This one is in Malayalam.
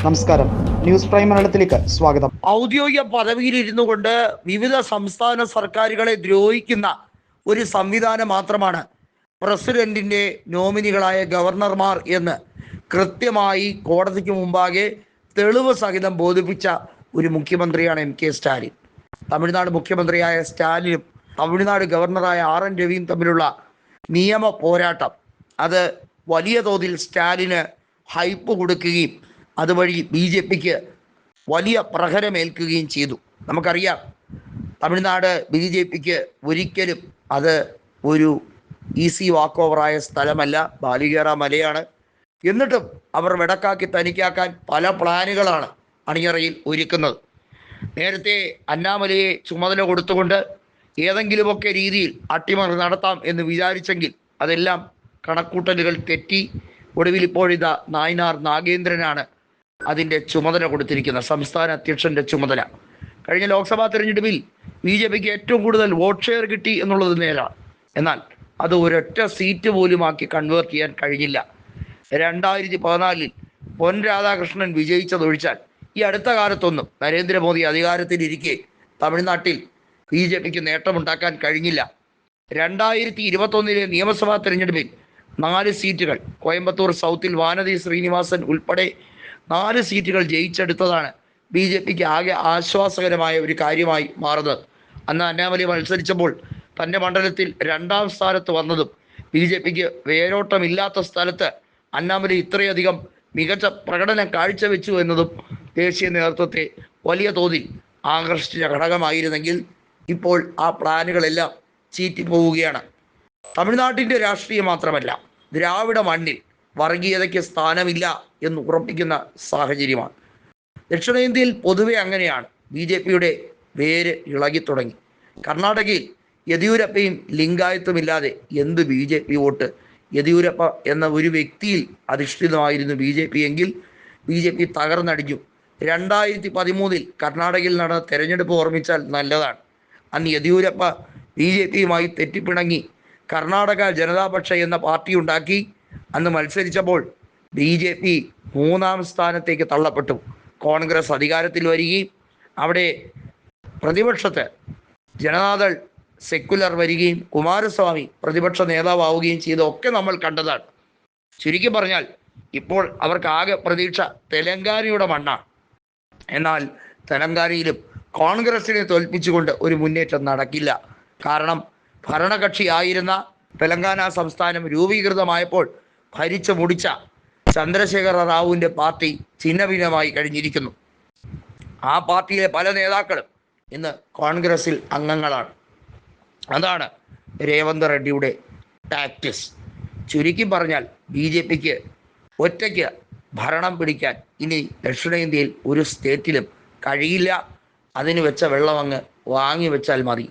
നമസ്കാരം. ന്യൂസ് പ്രൈം മലയാളത്തിലേക്ക് സ്വാഗതം. ഔദ്യോഗിക പദവിയിൽ ഇരുന്നു കൊണ്ട് വിവിധ സംസ്ഥാന സർക്കാരുകളെ ദ്രോഹിക്കുന്ന ഒരു സംവിധാനം മാത്രമാണ് പ്രസിഡന്റിന്റെ നോമിനികളായ ഗവർണർമാർ എന്ന് കൃത്യമായി കോടതിക്ക് മുമ്പാകെ തെളിവ് സഹിതം ബോധിപ്പിച്ച ഒരു മുഖ്യമന്ത്രിയാണ് എം കെ സ്റ്റാലിൻ. തമിഴ്നാട് മുഖ്യമന്ത്രിയായ സ്റ്റാലിനും തമിഴ്നാട് ഗവർണറായ ആർ എൻ രവിയും തമ്മിലുള്ള നിയമ പോരാട്ടം. അത് വലിയ തോതിൽ സ്റ്റാലിന് ഹൈപ്പ് കൊടുക്കുകയും അതുവഴി ബി ജെ പിക്ക് വലിയ പ്രഹരമേൽക്കുകയും ചെയ്തു. നമുക്കറിയാം തമിഴ്നാട് ബി ജെ പിക്ക് ഒരിക്കലും അത് ഒരു ഈസി വാക്ക് ഓവറായ സ്ഥലമല്ല. ബാലികേറ മലയാണ്. എന്നിട്ടും അവർ വിടക്കാക്കി തനിക്കാക്കാൻ പല പ്ലാനുകളാണ് അണിയറയിൽ ഒരുക്കുന്നത്. നേരത്തെ അന്നാമലയെ ചുമതല കൊടുത്തുകൊണ്ട് ഏതെങ്കിലുമൊക്കെ രീതിയിൽ അട്ടിമറി നടത്താം എന്ന് വിചാരിച്ചെങ്കിൽ അതെല്ലാം കണക്കൂട്ടലുകൾ തെറ്റി. ഒടുവിൽ ഇപ്പോഴിതാ നായനാർ നാഗേന്ദ്രനാണ് അതിന്റെ ചുമതല കൊടുത്തിരിക്കുന്ന സംസ്ഥാന അധ്യക്ഷന്റെ ചുമതല. കഴിഞ്ഞ ലോക്സഭാ തെരഞ്ഞെടുപ്പിൽ ബി ജെ പിക്ക് ഏറ്റവും കൂടുതൽ വോട്ട് ഷെയർ കിട്ടി എന്നുള്ളത് നേരാണ്. എന്നാൽ അത് ഒരൊറ്റ സീറ്റ് പോലും ആക്കി കൺവേർട്ട് ചെയ്യാൻ കഴിഞ്ഞില്ല. രണ്ടായിരത്തി പതിനാലിൽ പൊൻ രാധാകൃഷ്ണൻ വിജയിച്ചതൊഴിച്ചാൽ ഈ അടുത്ത കാലത്തൊന്നും നരേന്ദ്രമോദി അധികാരത്തിലിരിക്കെ തമിഴ്നാട്ടിൽ ബി ജെ പിക്ക് നേട്ടമുണ്ടാക്കാൻ കഴിഞ്ഞില്ല. രണ്ടായിരത്തി ഇരുപത്തൊന്നിലെ നിയമസഭാ തെരഞ്ഞെടുപ്പിൽ നാല് സീറ്റുകൾ കോയമ്പത്തൂർ സൗത്തിൽ വാനതി ശ്രീനിവാസൻ ഉൾപ്പെടെ നാല് സീറ്റുകൾ ജയിച്ചെടുത്തതാണ് ബി ജെ പിക്ക് ആകെ ആശ്വാസകരമായ ഒരു കാര്യമായി മാറുന്നത്. അന്ന് അന്നാമലി മത്സരിച്ചപ്പോൾ തന്റെ മണ്ഡലത്തിൽ രണ്ടാം സ്ഥാനത്ത് വന്നതും ബി ജെ പിക്ക് വേരോട്ടമില്ലാത്ത സ്ഥലത്ത് അന്നാമലി ഇത്രയധികം മികച്ച പ്രകടനം കാഴ്ചവെച്ചു എന്നതും ദേശീയ നേതൃത്വത്തെ വലിയ തോതിൽ ആകർഷിച്ച ഘടകമായിരുന്നെങ്കിൽ ഇപ്പോൾ ആ പ്ലാനുകളെല്ലാം ചീറ്റിപ്പോവുകയാണ്. തമിഴ്നാട്ടിന്റെ രാഷ്ട്രീയം മാത്രമല്ല ദ്രാവിഡ മണ്ണിൽ വർഗീയതയ്ക്ക് സ്ഥാനമില്ല എന്ന് ഉറപ്പിക്കുന്ന സാഹചര്യമാണ്. ദക്ഷിണേന്ത്യയിൽ പൊതുവെ അങ്ങനെയാണ്. ബി ജെ പിയുടെ വേര് ഇളകി തുടങ്ങി കർണാടകയിൽ യെദ്യൂരപ്പയും ലിംഗായത്വമില്ലാതെ എന്ത് B J P vote? Yediyurappa എന്ന ഒരു വ്യക്തിയിൽ അധിഷ്ഠിതമായിരുന്നു ബി ജെ പി എങ്കിൽ ബി ജെ പി തകർന്നടിഞ്ഞു. രണ്ടായിരത്തി പതിമൂന്നിൽ കർണാടകയിൽ നടന്ന തെരഞ്ഞെടുപ്പ് ഓർമ്മിച്ചാൽ നല്ലതാണ്. അന്ന് യെദ്യൂരപ്പ ബി ജെ പിയുമായി തെറ്റിപ്പിണങ്ങി കർണാടക ജനതാപക്ഷ എന്ന പാർട്ടി ഉണ്ടാക്കി അന്ന് മത്സരിച്ചപ്പോൾ ബി ജെ പി മൂന്നാം സ്ഥാനത്തേക്ക് തള്ളപ്പെട്ടു. കോൺഗ്രസ് അധികാരത്തിൽ വരികയും അവിടെ പ്രതിപക്ഷത്ത് ജനതാദൾ സെക്കുലർ വരികയും കുമാരസ്വാമി പ്രതിപക്ഷ നേതാവാവുകയും ചെയ്തൊക്കെ നമ്മൾ കണ്ടതാണ്. ചുരുക്കി പറഞ്ഞാൽ ഇപ്പോൾ അവർക്ക് ആകെ പ്രതീക്ഷ തെലങ്കാനയുടെ മണ്ണാണ്. എന്നാൽ തെലങ്കാനയിലും കോൺഗ്രസിനെ തോൽപ്പിച്ചുകൊണ്ട് ഒരു മുന്നേറ്റം നടക്കില്ല. കാരണം ഭരണകക്ഷിയായിരുന്ന തെലങ്കാന സംസ്ഥാനം രൂപീകൃതമായപ്പോൾ ഭരിച്ചു മുടിച്ച ചന്ദ്രശേഖര റാവുവിന്റെ പാർട്ടി ഛിന്നഭിന്നമായി കഴിഞ്ഞിരിക്കുന്നു. ആ പാർട്ടിയിലെ പല നേതാക്കളും ഇന്ന് കോൺഗ്രസിൽ അംഗങ്ങളാണ്. അതാണ് രേവന്ത് റെഡ്ഡിയുടെ ടാക്ടിക്സ് ചുരുക്കി പറഞ്ഞാൽ ബി ജെ പിക്ക് ഒറ്റയ്ക്ക് ഭരണം പിടിക്കാൻ ഇനി ദക്ഷിണേന്ത്യയിൽ ഒരു സ്റ്റേറ്റിലും കഴിയില്ല. അതിന് വെച്ച വെള്ളം അങ്ങ് വാങ്ങി വെച്ചാൽ മതി.